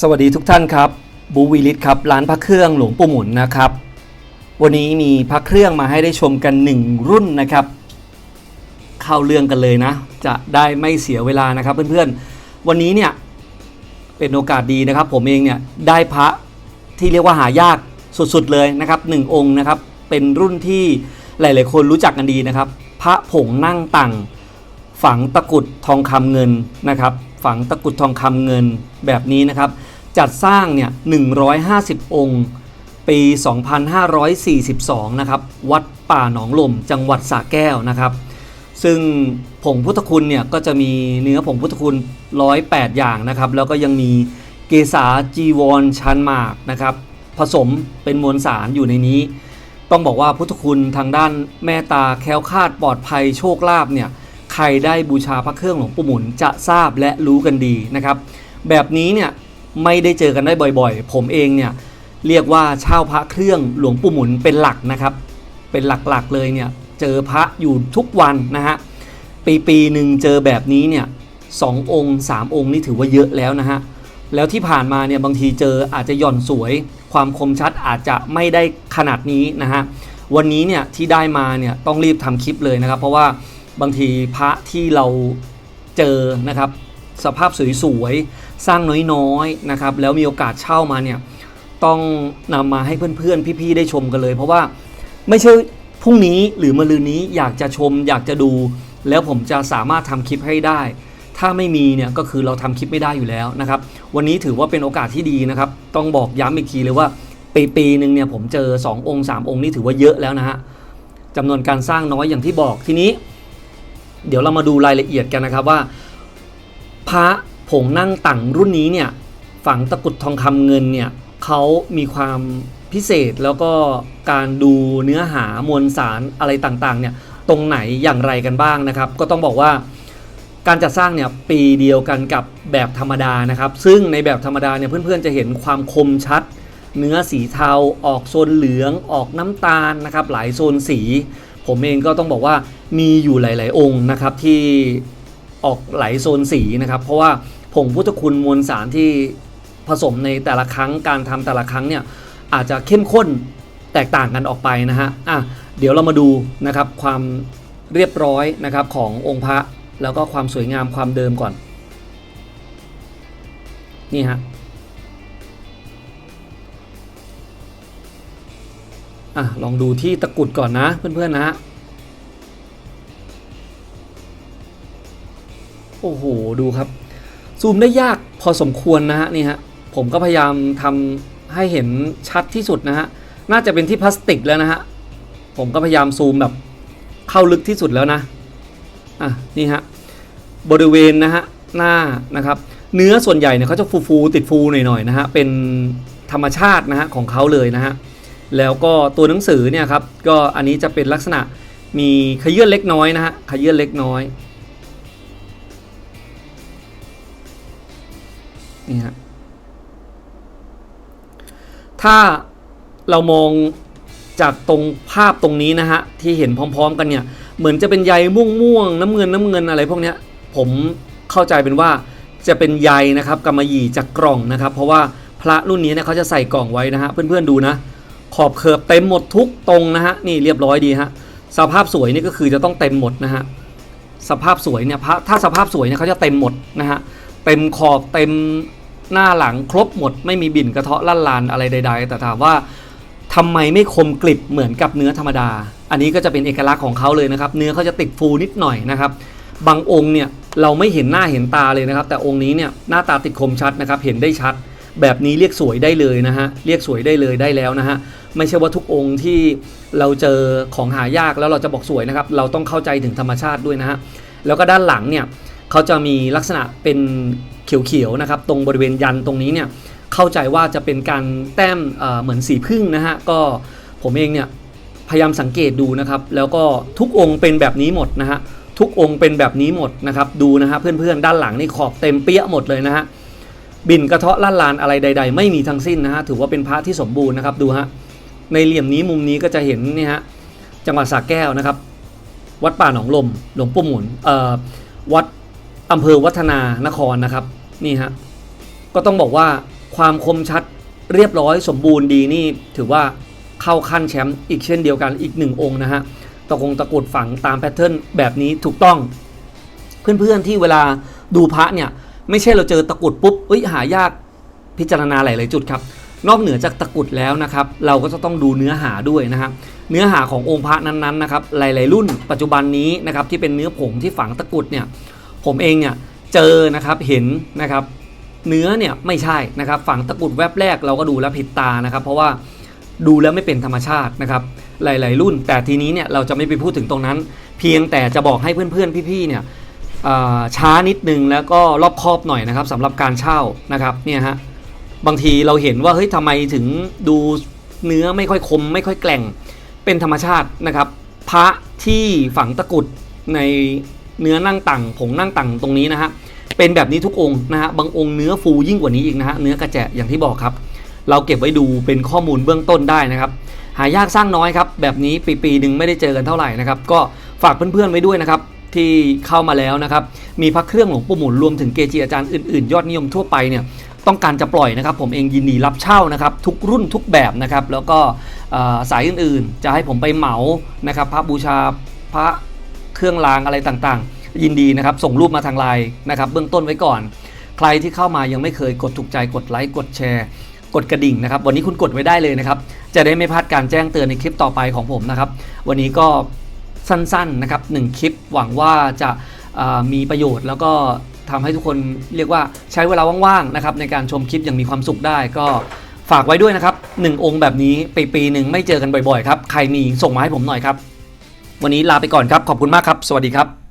สวัสดีทุกท่านครับบูวิลิตครับร้านพระเครื่องหลวงปู่หมุนนะครับ วันนี้มีพระเครื่องมาให้ได้ชมกันหนึ่งรุ่นนะครับ เข้าเรื่องกันเลยนะ จะได้ไม่เสียเวลานะครับเพื่อนๆ วันนี้เนี่ยเป็นโอกาสดีนะครับ ผมเองเนี่ยได้พระที่เรียกว่าหายากสุดๆเลยนะครับหนึ่งองค์นะครับ เป็นรุ่นที่หลายๆคนรู้จักกันดีนะครับ พระผงนั่งตังฝังตะกุดทองคำเงินนะครับ ฝังตะกุดทองคำเงินแบบนี้นะครับ จัดสร้างเนี่ย 150 องค์ ปี 2542 นะครับ วัดป่าหนองลมจังหวัดสระแก้วนะครับ ซึ่งผงพุทธคุณเนี่ย ก็จะมีเนื้อผงพุทธคุณ 108 อย่างนะครับ แล้วก็ยังมีเกษาจีวรชันหมากนะครับ ผสมเป็นมวลสารอยู่ในนี้ ต้องบอกว่าพุทธคุณทางด้านแม่ตาแค้วคาดปลอดภัยโชคลาภเนี่ย ใครได้บูชาพระเครื่องหลวงปู่หมุนจะทราบและรู้กันดีนะครับ แบบนี้เนี่ยไม่ได้เจอกันได้บ่อยๆ ผมเองเนี่ยเรียกว่าเช่าพระเครื่องหลวงปู่หมุนเป็นหลักนะครับ เป็นหลักๆเลยเนี่ยเจอพระอยู่ทุกวันนะฮะปีปีหนึ่งเจอแบบนี้เนี่ยสององค์สามองค์นี่ถือว่าเยอะแล้วนะฮะแล้วที่ผ่านมาเนี่ยบางทีเจออาจจะหย่อนสวย ความคมชัดอาจจะไม่ได้ขนาดนี้นะฮะวันนี้เนี่ยที่ได้มาเนี่ยต้องรีบทำคลิปเลยนะครับ เพราะว่า บางทีพระที่เราเจอนะครับ สภาพสวยๆ สร้างน้อยๆนะครับ แล้วมีโอกาสเช่ามาเนี่ย ต้องนำมาให้เพื่อนๆ พี่ๆ ได้ชมกันเลย เพราะว่าไม่ใช่พรุ่งนี้หรือมะรืนนี้อยากจะชมอยากจะดู แล้วผมจะสามารถทำคลิปให้ได้ ถ้าไม่มีเนี่ยก็คือเราทำคลิปไม่ได้อยู่แล้วนะครับ วันนี้ถือว่าเป็นโอกาสที่ดีนะครับ ต้องบอกย้ำอีกทีเลยว่าปีปีหนึ่งเนี่ยผมเจอ 2 องค์ 3 องค์นี่ถือว่าเยอะแล้วนะฮะจำนวนการสร้างน้อยอย่างที่บอกทีนี้ เดี๋ยวเรามาดูรายละเอียดกันนะครับว่า พระผงนั่งตั่งรุ่นนี้เนี่ยฝังตะกุดทองคำเงินเนี่ยเขามีความพิเศษแล้วก็การดูเนื้อหามวลสารอะไรต่างๆเนี่ยตรงไหนอย่างไรกันบ้างนะครับ ก็ต้องบอกว่าการจัดสร้างเนี่ยปีเดียวกันกับแบบธรรมดานะครับ ซึ่งในแบบธรรมดาเนี่ยเพื่อนๆจะเห็นความคมชัด เนื้อสีเทาออกโซนเหลืองออกน้ำตาลนะครับหลายโซนสี ผมเองก็ต้องบอกว่า มีอยู่หลาย ๆ องค์นะครับที่ออกไหลโซนสีนะครับ เพราะว่าผงพุทธคุณมวลสารที่ผสมในแต่ละครั้งการทำแต่ละครั้งเนี่ยอาจจะเข้มข้นแตกต่างกันออกไปนะฮะอะเดี๋ยวเรามาดูนะครับความเรียบร้อยนะครับขององค์พระแล้วก็ความสวยงามความเดิมก่อน นี่ฮะอะลองดูที่ตะกุดก่อนนะเพื่อนๆนะฮะ โอ้โหดูครับ ซูมได้ยากพอสมควรนะฮะนี่ฮะผมก็พยายามทำให้เห็นชัดที่สุดนะฮะน่าจะเป็นที่พลาสติกแล้วนะฮะผมก็พยายามซูมแบบเข้าลึกที่สุดแล้วนะอะนี่ฮะบริเวณนะฮะหน้านะครับ เนื้อส่วนใหญ่เนี่ยเขาจะฟูฟูๆติดฟูหน่อยๆนะฮะเป็นธรรมชาตินะฮะของเขาเลยนะฮะแล้วก็ตัวหนังสือเนี่ยครับก็อันนี้จะเป็นลักษณะมีขยื่นเล็กน้อยนะฮะขยื่นเล็กน้อย นี่ฮะถ้าเรามองจากตรงภาพตรงนี้นะฮะ ที่เห็นพร้อม ๆ กันเนี่ย เหมือนจะเป็นใยม่วงๆน้ำเงินน้ำเงินอะไรพวกเนี้ย ผมเข้าใจเป็นว่าจะเป็นใยนะครับกำมะหยี่จากกล่องนะครับ เพราะว่าพระรุ่นนี้เนี่ยเขาจะใส่กล่องไว้นะฮะเพื่อนๆดูนะ ขอบเคิร์บเต็มหมดทุกตรงนะฮะนี่เรียบร้อยดีฮะสภาพสวยนี่ก็คือจะต้องเต็มหมดนะฮะสภาพสวยเนี่ยพระถ้าสภาพสวยเนี่ยเขาจะเต็มหมดนะฮะ เต็มขอบเต็มหน้าหลังครบหมด ไม่มีบินกระเทาะลั่นลานอะไรใด ๆ แต่ถามว่าทำไมไม่คมกริบเหมือนกับเนื้อธรรมดา อันนี้ก็จะเป็นเอกลักษณ์ของเขาเลยนะครับ เนื้อเขาจะติดฟูนิดหน่อยนะครับ บางองค์เนี่ยเราไม่เห็นหน้าเห็นตาเลยนะครับ แต่องค์นี้เนี่ยหน้าตาติดคมชัดนะครับ เห็นได้ชัด แบบนี้เรียกสวยได้เลยนะฮะ เรียกสวยได้เลยได้แล้วนะฮะ ไม่ใช่ว่าทุกองค์ที่เราเจอของหายากแล้วเราจะบอกสวยนะครับ เราต้องเข้าใจถึงธรรมชาติด้วยนะฮะ แล้วก็ด้านหลังเนี่ย เขาจะมีลักษณะเป็นเขียวๆนะครับตรงบริเวณยันตรงนี้เนี่ยเข้าใจว่าจะเป็นการแต้มเหมือนสีพึ่งนะฮะก็ผมเองเนี่ยพยายามสังเกตดูนะครับ แล้วก็ทุกองค์เป็นแบบนี้หมดนะฮะทุกองค์เป็นแบบนี้หมดนะครับดูนะฮะเพื่อนๆด้านหลังนี่ขอบเต็มเปี้ยหมดเลยนะฮะบินกระเทาะล่านลานอะไรใด ๆ ไม่มีทั้งสิ้นนะฮะถือว่าเป็นพระที่สมบูรณ์นะครับดูฮะในเหลี่ยมนี้มุมนี้ก็จะเห็นนี่ฮะจังหวัดสระแก้วนะครับ วัดป่าหนองลมหลวงปู่หมุนเอ่อวัด อำเภอวัฒนานครนะครับนี่ฮะก็ต้องบอกว่าความคมชัดเรียบร้อยสมบูรณ์ดีนี่ถือว่าเข้าขั้นแชมป์อีกเช่นเดียวกันอีกหนึ่งองค์นะฮะตะกงตะกุดฝังตามแพทเทิร์นแบบนี้ถูกต้อง เพื่อนๆที่เวลาดูพระเนี่ยไม่ใช่เราเจอตะกรุดปุ๊บเอ้ยหายากพิจารณาหลาย ๆ จุดครับ นอกเหนือจากตะกรุดแล้วนะครับ เราก็จะต้องดูเนื้อหาด้วยนะครับเนื้อหาขององค์พระนั้น ๆ นะครับ หลาย ๆ รุ่นปัจจุบันนี้นะครับที่เป็นเนื้อผงที่ฝังตะกรุดเนี่ย ผมเองเนี่ยเจอนะครับเห็นนะครับเนื้อเนี่ยไม่ใช่นะครับฝังตะกุดแวบแรกเราก็ดูแล้วผิดตานะครับ เพราะว่าดูแล้วไม่เป็นธรรมชาตินะครับหลาย ๆ รุ่น แต่ทีนี้เนี่ยเราจะไม่ไปพูดถึงตรงนั้น เพียงแต่จะบอกให้เพื่อน ๆ พี่ ๆ เนี่ยช้านิดนึงแล้วก็รอบคอบหน่อยนะครับสำหรับการเช่านะครับเนี่ยฮะบางทีเราเห็นว่าเฮ้ยทำไมถึงดูเนื้อไม่ค่อยคม ไม่ค่อยแกล่งเป็นธรรมชาตินะครับ พระที่ฝังตะกุดใน เนื้อนั่งต่างผงนั่งต่างตรงนี้นะฮะเป็นแบบนี้ทุกองค์นะฮะบางองค์เนื้อฟูยิ่งกว่านี้อีกนะฮะเนื้อกระแจะอย่างที่บอกครับ เราเก็บไว้ดูเป็นข้อมูลเบื้องต้นได้นะครับ หายากสร้างน้อยครับ แบบนี้ปีปีๆหนึ่งไม่ได้เจอกันเท่าไหร่นะครับ ก็ฝากเพื่อนๆไว้ด้วยนะครับที่เข้ามาแล้วนะครับ มีพระเครื่องหลวงปู่หมุนรวมถึงเกจิอาจารย์อื่นๆ ยอดนิยมทั่วไปเนี่ยต้องการจะปล่อยนะครับ ผมเองยินดีรับเช่านะครับ ทุกรุ่นทุกแบบนะครับ แล้วก็สายอื่นๆ จะให้ผมไปเหมานะครับ พระบูชาพระ เครื่องรางอะไรต่างๆ ยินดีนะครับ ส่งรูปมาทางไลน์นะครับ เบื้องต้นไว้ก่อน ใครที่เข้ามายังไม่เคยกดถูกใจกดไลค์กดแชร์กดกระดิ่งนะครับ วันนี้คุณกดไว้ได้เลยนะครับ จะได้ไม่พลาดการแจ้งเตือนในคลิปต่อไปของผมนะครับ วันนี้ก็สั้นๆนะครับหนึ่งคลิปหวังว่าจะมีประโยชน์แล้วก็ทำให้ทุกคนเรียกว่าใช้เวลาว่างๆนะครับในการชมคลิปอย่างมีความสุขได้ก็ฝากไว้ด้วยนะครับหนึ่งองค์แบบนี้ปีปีหนึ่งไม่เจอกันบ่อยๆครับ ใครมีส่งมาให้ผมหน่อยครับ วันนี้ลาไปก่อนครับ ขอบคุณมากครับ สวัสดีครับ